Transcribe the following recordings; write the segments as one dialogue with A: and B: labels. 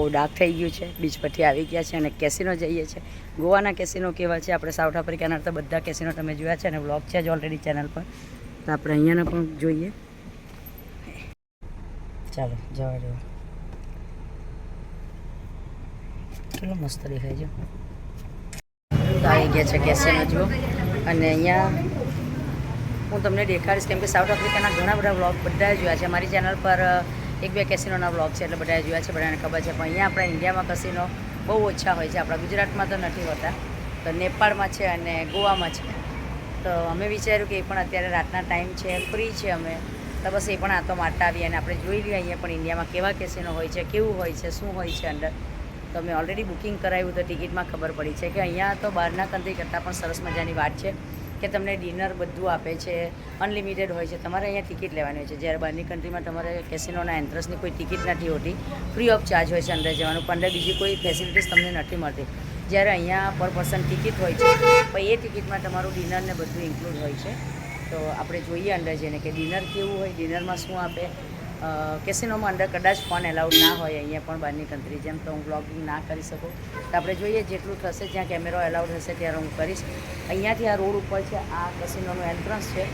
A: બહુ ડાર્ક થઈ ગયું છે. બીચ પરથી આવી ગયા છે અને કેસિનો જઈએ છીએ ગોવાના કેસિનો કેવા છે? આપણે સાઉથ આફ્રિકાના તો બધા કેસિનો તમે જોયા છે અને વ્લોગ છે જ ઓલરેડી ચેનલ પર. તો આપણે અહીંયાના પણ જોઈએ. ચાલો, જવા જવા કેટલો મસ્ત દેખાય છે. આવી ગયા છે કેસિનો જો અને અહીંયા હું તમને દેખાડીશ કેમ કે સાઉથ આફ્રિકાના ઘણા બધા વ્લોગ બધા જોયા છે. મારી ચેનલ પર એક બે કેસિનોના બ્લોગ છે, એટલે બધાએ જોયા છે, બધાને ખબર છે. પણ અહીંયા આપણા ઇન્ડિયામાં કસિનો બહુ ઓછા હોય છે. આપણા ગુજરાતમાં તો નથી હોતા. તો નેપાળમાં છે અને ગોવામાં છે. તો અમે વિચાર્યું કે એ પણ અત્યારે રાતના ટાઈમ છે ફ્રી છે અમે. તો બસ એ પણ આ તો મારતા આવીએ અને આપણે જોઈ લઈએ અહીંયા પણ ઇન્ડિયામાં કેવા કેસિનો હોય છે, કેવું હોય છે, શું હોય છે અંદર. તો મેં ઓલરેડી બુકિંગ કરાવ્યું તો ટિકિટમાં ખબર પડી છે કે અહીંયા તો બહારના કન્ટ્રી કરતાં પણ સરસ મજાની વાત છે. કે તમને ડિનર બધું આપે છે, અનલિમિટેડ હોય છે, તમારે અહીંયા ટિકિટ લેવાની હોય છે. જ્યારે બહારની કન્ટ્રીમાં તમારે કેસિનોના એન્ટ્રન્સની કોઈ ટિકિટ નથી હોતી ફ્રી ઓફ ચાર્જ હોય છે અંદર જવાનું, પણ બીજી કોઈ ફેસિલિટીઝ તમને નથી મળતી. જ્યારે અહીંયા પર પર્સન ટિકિટ હોય છે પણ એ ટિકિટમાં તમારું ડિનર ને બધું ઇન્ક્લુડ હોય છે. તો આપણે જોઈએ અંદર જઈને કે ડિનર કેવું હોય, ડિનરમાં શું આપે કેસિનોમાં અંદર કદાચ ફોન એલાઉડ ના હોય અહીંયા પણ બહારની કન્ટ્રી જેમ તો હું બ્લોગિંગ ના કરી શકું. તો આપણે જોઈએ જેટલું થશે જ્યાં કેમેરો એલાઉડ હશે ત્યારે હું કરીશ. અહીંયાથી આ રોડ ઉપર છે આ કેસિનોનું એન્ટ્રન્સ છે.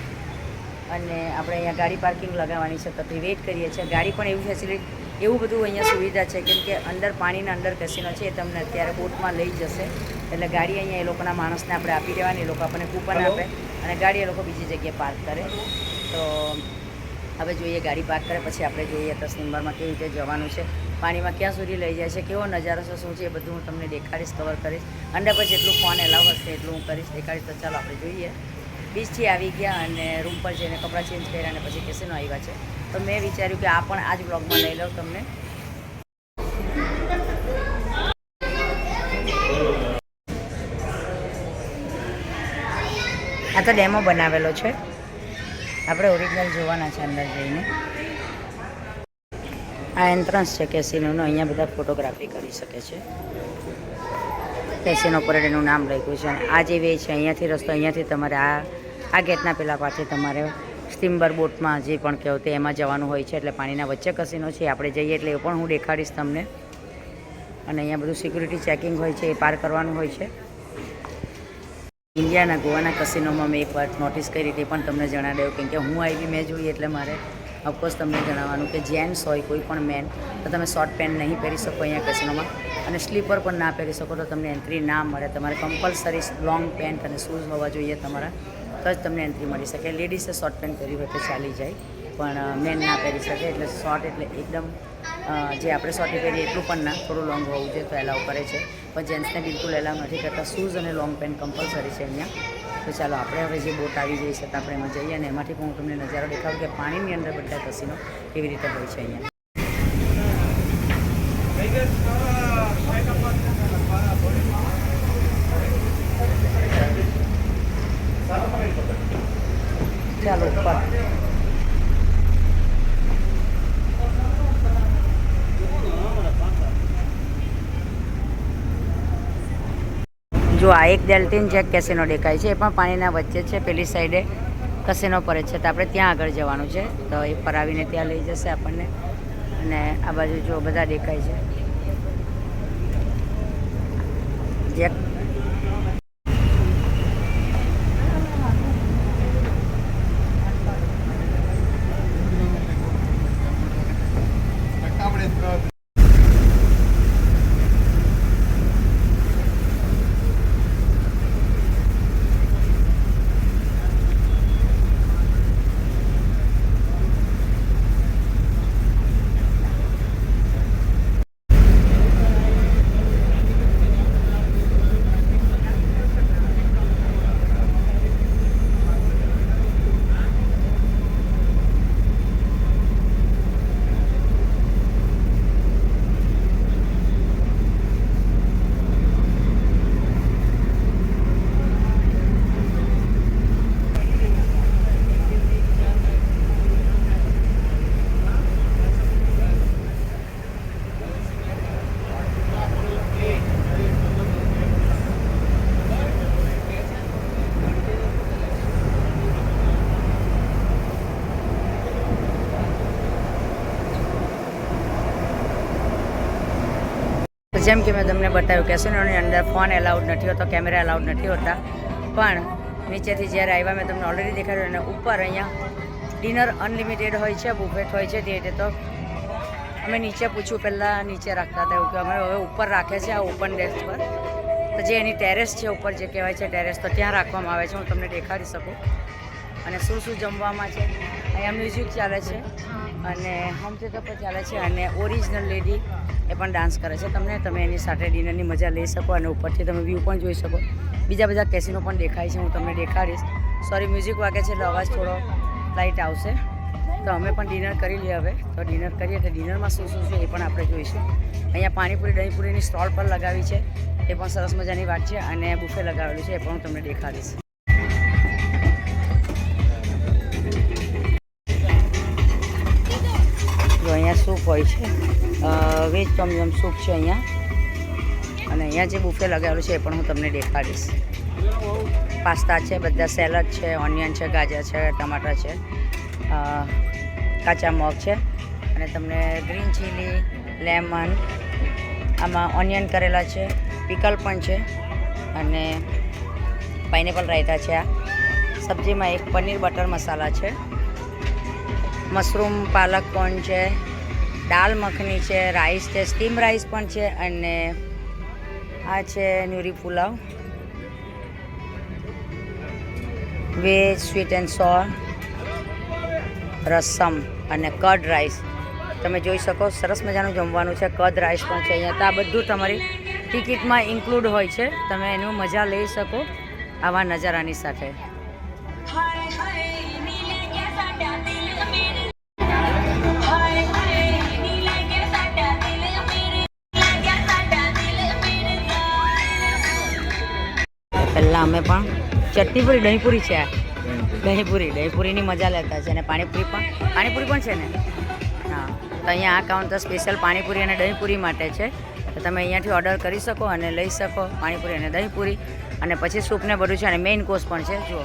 A: અને આપણે અહીંયા ગાડી પાર્કિંગ લગાવવાની છે તો તે વેઇટ કરીએ છીએ. ગાડી પણ એવી ફેસિલિટી એવું બધું અહીંયા સુવિધા છે કેમ કે અંદર પાણીના અંદર કેસિનો છે એ તમને અત્યારે બોટમાં લઈ જશે. એટલે ગાડી અહીંયા એ લોકોના માણસને આપણે આપી દેવાની એ લોકો આપણને કૂપન આપે અને ગાડી એ લોકો બીજી જગ્યાએ પાર્ક કરે. તો હવે જોઈએ ગાડી પાર્ક કરે, પછી આપણે જોઈએ દસ નંબરમાં કેવી રીતે જવાનું છે. પાણીમાં ક્યાં સુધી લઈ જાય છે, કેવો નજારો છે, શું છે, એ બધું હું તમને દેખાડીશ કવર કરીશ. અંડર પર જેટલું ફોન એલાવ હશે, એટલું હું કરીશ, દેખાડીશ, તો ચાલો આપણે જોઈએ. બીચથી આવી ગયા અને રૂમ પર જઈને કપડાં ચેન્જ કર્યા અને પછી કેસીનો આવ્યા છે. તો મેં વિચાર્યું કે આ પણ આ જ બ્લોગમાં લઈ લઉં તમને. આ તો ડેમો બનાવેલો છે. આપણે ઓરિજિનલ જોવાના છે અંદર જઈને. આ એન્ટ્રન્સ છે કેસિનોનો અહીંયા બધા ફોટોગ્રાફી કરી શકે છે. કેસિનો પર એનું નામ લખ્યું છે આ જે વે છે, અહીંયાથી રસ્તો, અહીંયાથી તમારે આ આ ગેટના પેલા પાસે તમારે સ્ટીમ્બર બોટમાં જે પણ કહેવું તે એમાં જવાનું હોય છે. એટલે પાણીના વચ્ચે કસીનો છે, આપણે જઈએ એટલે એ પણ હું દેખાડીશ તમને. અને અહીંયા બધું સિક્યુરિટી ચેકિંગ હોય છે, એ પાર કરવાનું હોય છે. ઇન્ડિયાના ગોવાના કસિનોમાં મેં એક વાત નોટિસ કરી તે પણ તમને જણાવી દઉં કેમ કે હું આવી મેં જોઈ એટલે મારે ઓફકોર્સ તમને જણાવવાનું કે જેન્ટ્સ હોય, કોઈ પણ મેન તો તમે શોર્ટ પેન્ટ નહીં પહેરી શકો અહીંયા કસિનોમાં અને સ્લીપર પણ ના પહેરી શકો, તો તમને એન્ટ્રી ના મળે. તમારે કમ્પલસરી લોંગ પેન્ટ અને શૂઝ હોવા જોઈએ તમારા, તો જ તમને એન્ટ્રી મળી શકે. લેડીઝે શોર્ટ પેન્ટ પહેરી હોય તો ચાલી જાય, પણ મેન ના પહેરી શકે. એટલે શોર્ટ એટલે એકદમ જે આપણે શોર્ટ પહેરીએ એટલું પણ ના, થોડું લોંગ હોવું જોઈએ તો એલાવ કરે છે. પણ જેન્ટ્સને બિલકુલ એલાવ નથી કરતા. શૂઝ અને લોંગ પેન્ટ કમ્પલસરી છે અહીંયા. તો ચાલો, આપણે હવે જે બોટ આવી જઈ છે આપણે એમાં જઈએ અને એમાંથી પણ હું તમને નજારો દેખાડું કે પાણીની અંદર બધા કસીનો કેવી રીતે હોય છે અહીંયા. ચાલો, ઉપર. જો આ એક ડેલ્ટિન જેક કેસિનો દેખાય છે, એ પણ પાણીના વચ્ચે છે, પેલી સાઈડે કસિનો પર છે. તો આપણે ત્યાં આગળ જવાનું છે. તો એ પર આવીને ત્યાં લઈ જશે આપણને. અને આ બાજુ જો બધા દેખાય છે. જેક જેમ કે મેં તમને બતાવ્યું કેસિનોની અંદર ફોન એલાઉડ નથી હોતો, કેમેરા એલાઉડ નથી હોતા. પણ નીચેથી જ્યારે આવ્યા, મેં તમને ઓલરેડી દેખાડ્યું અને ઉપર અહીંયા ડિનર અનલિમિટેડ હોય છે બુફેટ હોય છે તે રીતે તો. અમે નીચે પૂછ્યું, પહેલાં નીચે રાખતા હતા એવું કે અમે હવે ઉપર રાખે છે આ ઓપન ડેસ્ક પર. તો જે એની ટેરેસ છે ઉપર જે કહેવાય છે ટેરેસ તો ત્યાં રાખવામાં આવે છે, હું તમને દેખાડી શકું. શું શું જમવામાં છે? અહીંયા મ્યુઝિક ચાલે છે. અને હોમ થિયેટર પણ ચાલે છે અને ઓરિજિનલ લેડી એ પણ ડાન્સ કરે છે. તમને, તમે એની સાથે ડિનરની મજા લઈ શકો અને ઉપરથી તમે વ્યૂ પણ જોઈ શકો. બીજા બધા કેસિનો પણ દેખાય છે, હું તમને દેખાડીશ. સોરી મ્યુઝિક વાગે છે, એટલે અવાજ થોડો લાઇટ આવશે. તો અમે પણ ડિનર કરી લઈએ હવે. તો ડિનર કરીએ એટલે ડિનરમાં શું શું છે એ પણ આપણે જોઈશું. અહીંયા પાણીપુરી, દહીંપુરીની સ્ટોલ પર લગાવી છે. એ પણ સરસ મજાની વાત છે અને બુફે લગાવેલું છે, એ પણ હું તમને દેખાડીશ. સૂપ હોય છે. વેજ ટોમયમ સૂપ છે અહીંયા. અને અહીંયા જે બુફે લગાવેલું છે એ પણ હું તમને દેખાડીશ. પાસ્તા છે, બધા સેલડ છે, ઓનિયન છે, ગાજર છે, ટમાટર છે કાચા મગ છે. અને તમને ગ્રીન ચીલી, લેમન, આમાં ઓનિયન કરેલા છે, પિકલ પણ છે. અને પાઇનેપલ રાયતા છે આ. સબ્જીમાં એક પનીર બટર મસાલા છે. મશરૂમ, પાલક પણ છે. દાલ મખની છે રાઈસ છે સ્ટીમ રાઈસ પણ છે અને આ છે ન્યુરી pulao. Veg sweet and sour rasam અને કડ રાઈસ તમે જોઈ શકો, સરસ મજાનું જમવાનું છે કદ રાઈસ પણ છે અહીંયા. તો આ બધું તમારી ટિકિટમાં ઇન્ક્લુડ હોય છે. તમે એનું મજા લઈ શકો આવા નજારાની સાથે. અમે પણ. ચટણીપુરી, દહીંપુરી છે. દહીંપુરી, દહીંપુરીની મજા લેતા છે અને પાણીપુરી પણ પાણીપુરી પણ છે ને? હા. તો અહીંયા આ કાઉન્ટર સ્પેશિયલ પાણીપુરી અને દહીંપુરી માટે છે. તો તમે અહીંયાથી ઓર્ડર કરી શકો અને લઈ શકો પાણીપુરી અને દહીંપુરી. અને પછી સૂપને બધું છે અને મેઇન કોર્સ પણ છે, જુઓ.